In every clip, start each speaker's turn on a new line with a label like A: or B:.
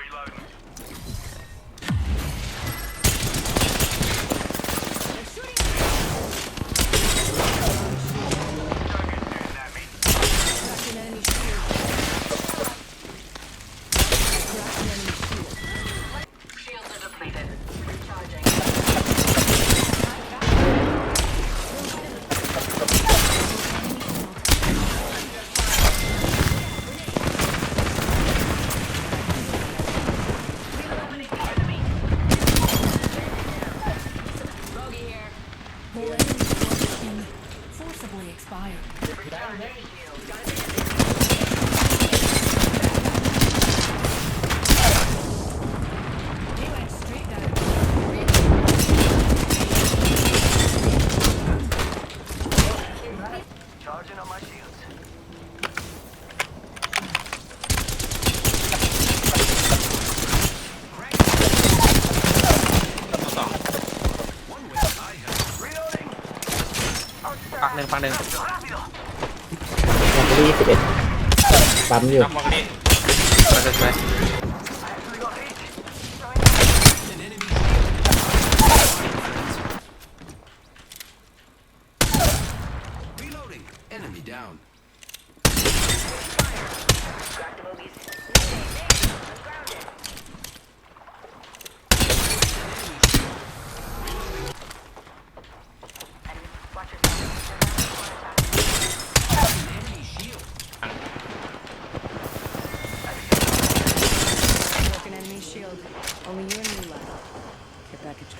A: Reloading.
B: หนึ่งปักหนึ่ง
A: Rápido.
C: แบตเตอรี่สิบเอ็ดปั๊มอยู่
B: น้ำมองนี่ไปไปไป
D: Care package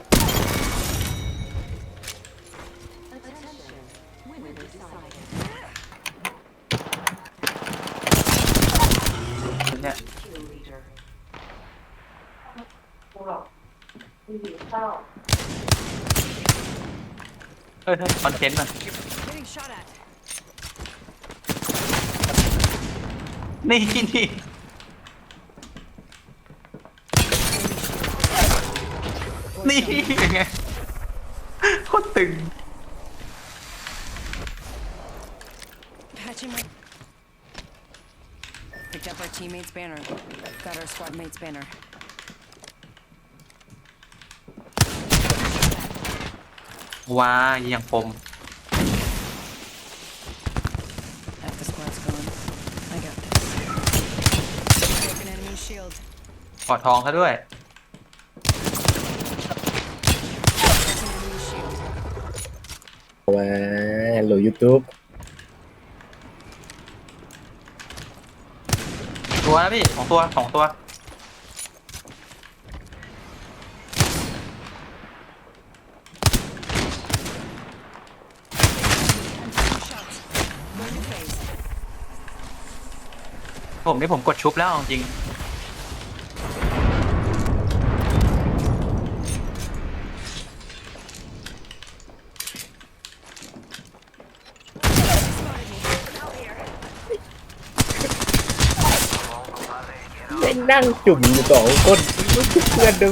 B: เฮ้ยเฮ้ยคอนเทนต์อะ
D: Getting shot at.
B: นี่นี่ นี่ยังไงโคตรตึง
D: Patching my. Picked up our teammate's banner. Got our squad mate's banner.
B: ว้ายังคม
D: Half the squad's gone. I got this. Broken enemy shield.
B: ขอทองเขาด้วย
D: Broken enemy shield.
C: ว้าฮัลโหลยูทูบ
B: ตัวนะพี่สองตัวสองตัว ผมนี่ผมกดชุบแล้วจริง
C: แม่งนั่งจุ่มอยู่สองคนเพื่อนดู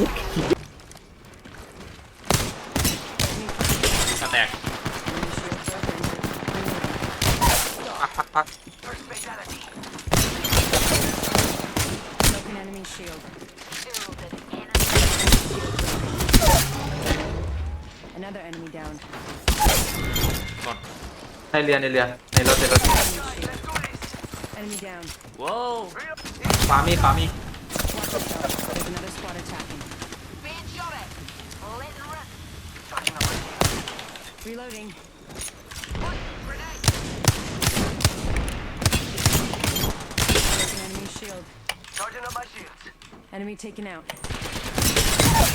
D: enemy shield. Another enemy down.
B: ในเรือในเรือในรถในรถ
D: Enemy shield. Enemy down.
B: ว้าวขวามีขวามี
D: Watch yourself. There's another squad attacking.
E: Being shot at. Let it rip.
A: Charging on my shields.
D: Reloading.
E: Grenade.
D: Broken enemy shield.
A: Charging on my shields.
D: Enemy taken out.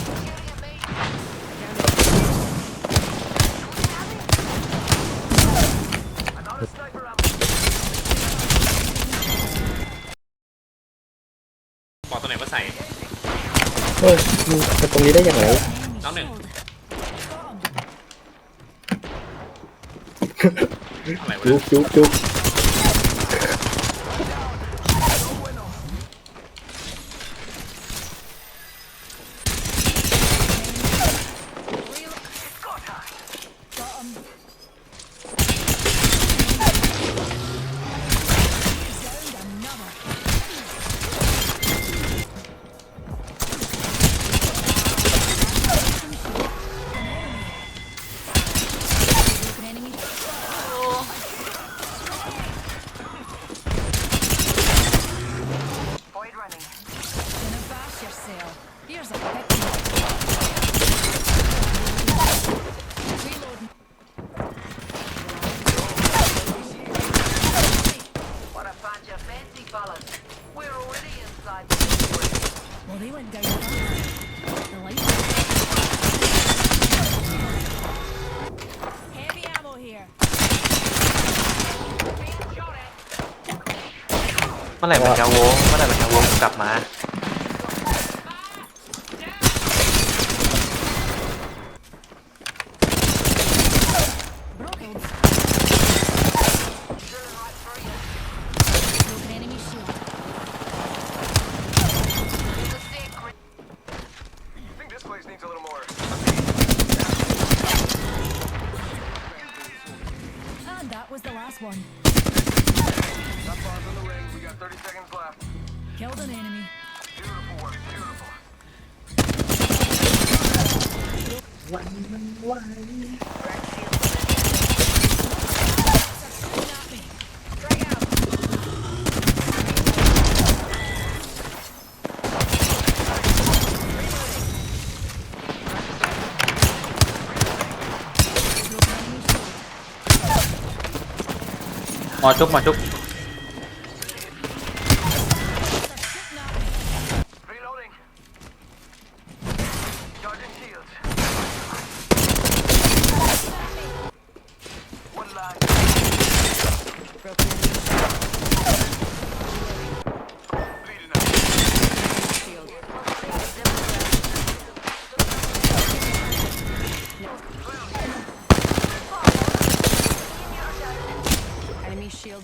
E: Shooting at me.
B: ตัวไหนก็ใส่
C: เฮ้ยมึงมาตรงนี้ได้อย่างไร
B: น้องหนึ่ง
F: อะไรวะ
C: จุกจุกจุก
B: มื่อไหร่มันจะโวงเมื่อไหร่มันจะโวงกลับมา
D: Broken.
E: Drilling right through you.
D: Broken enemy shield.
E: There's a secret.
A: I think this place needs a little more.
D: And that was the last one.
A: That bar's on the ring. We got 30 seconds left.
D: Killed an enemy.
A: Beautiful work. Beautiful. One,
E: one, one.
D: Mà chút mà chút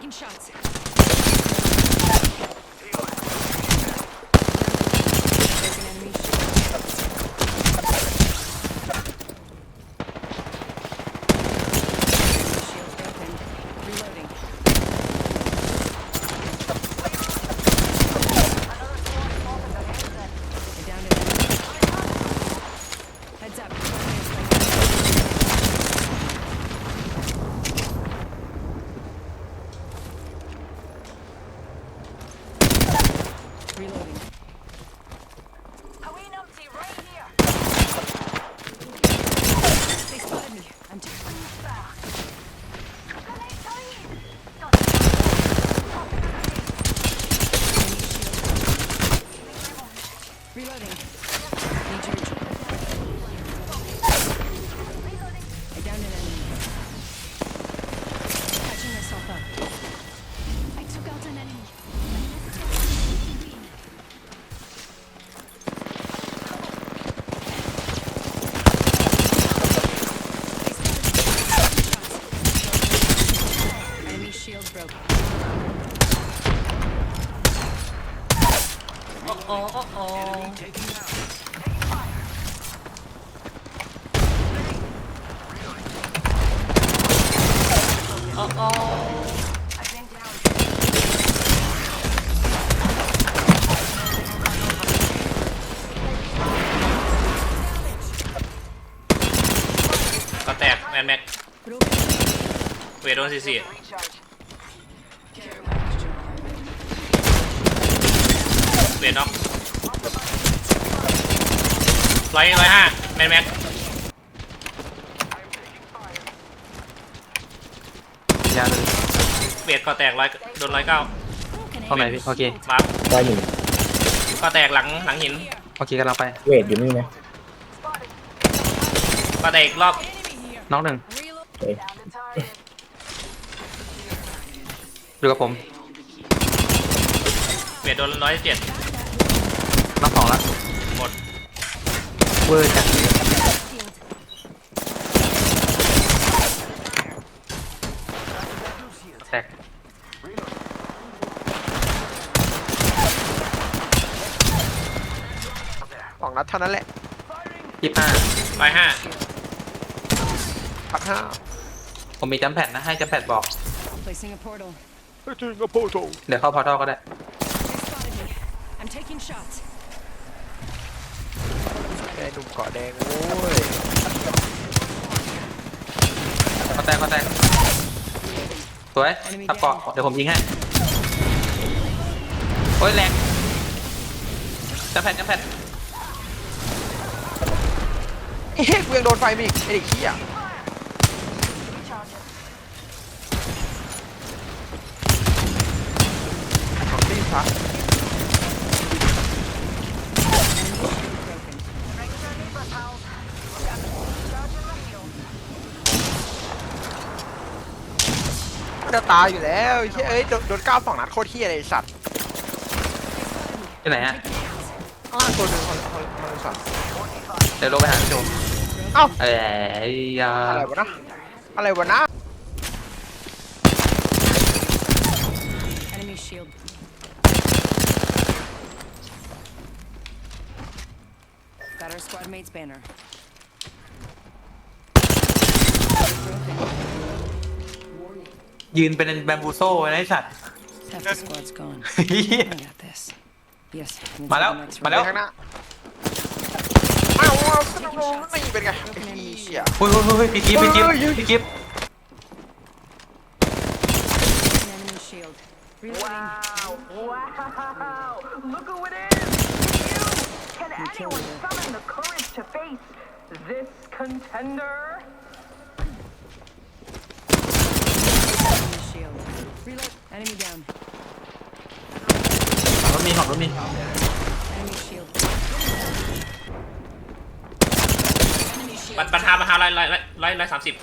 D: taking shots. Reloading.
F: เวทโดนซีซี
E: Recharge.
F: เวทน็อกร้อยร้อยห้าแมนแม็ก
A: I'm taking fire.
F: วทก็แตกร้อยโดนร้อยเก้า
B: ตรงไหนพี่โอเค
F: มา
C: ร้อยหนึ่ง
F: ก็แตกหลังหลังหิน
B: โอเคกันเราไป
C: เวทอยู่นี่นะ
F: ก็แตกอีกรอบ
B: น้องหนึ่ง
C: เอ้ย
B: อยู่กับผม
F: เวทโดนร้อยเจ็ด
B: น้องสองละ
F: หมด
B: เวอร์จัดแตก
G: สองนัดเท่านั้นแหละ
B: ยี่ห้า
F: ร้อยห้า
G: พักห้า
B: ผมมีจัมแพดนะให้จัมแพดบอก
D: Placing a portal.
G: ถึงกับโพโต
B: เดี๋ยวเข้าพอร์ทัลก็ได้
D: They spotted me. I'm taking shots.
G: ไอ้หนุ่มเกาะแดงโว้ย
B: ก็แตกก็แตกสวยทับเกาะเดี๋ยวผมยิงให้โอ้ยแรงจัมแพดจัมแพด
G: เฮ้ยกูยังโดนไฟมาอีกไอ้เด็กขี้อะ ของตีพักมันจะตายอยู่แล้วไอ้เหี้ยเอ้ยโดนโดนก้าวสองนัดโคตรเฮี้ยเลยไอ้สัตว์
B: ที่ไหนฮะ
G: อ้าวตัวหนึ่งคนคนคนสัตว์
B: เดี๋ยวลงไปหาพี่โจ
G: เอ้า
B: เอ้ยยา
G: อะไรวะนะอะไรวะนะ
D: Got our squad mate's banner.
B: ยืนเป็นแบมบูโซ่นะไอ้สัตว์
D: Half the squad's gone.
B: เหี้ย
D: I got this. Yes. I'm
B: มา
D: into
B: แล้ว
D: the next
B: มา
D: round.
B: แล้ว
G: ข้างหน้าอ้าวอ้าวสนุกนี่เป็นไงไอ้เหี้ย
B: เฮ้ยเฮ้ยเฮ้ยพี่กิฟพี่กิฟพี่กิฟ
D: An enemy shield. Reloading.
E: Wow. Wow. Look who it is. You. Can anyone summon the courage to face this contender?
D: Enemy shield. Reload. Enemy down.
B: รถมีของรถมี
D: Enemy shield.
F: บัตรบัตรหาบัตรหาร้อยร้อยร้อยร้อยร้อยสามสิบ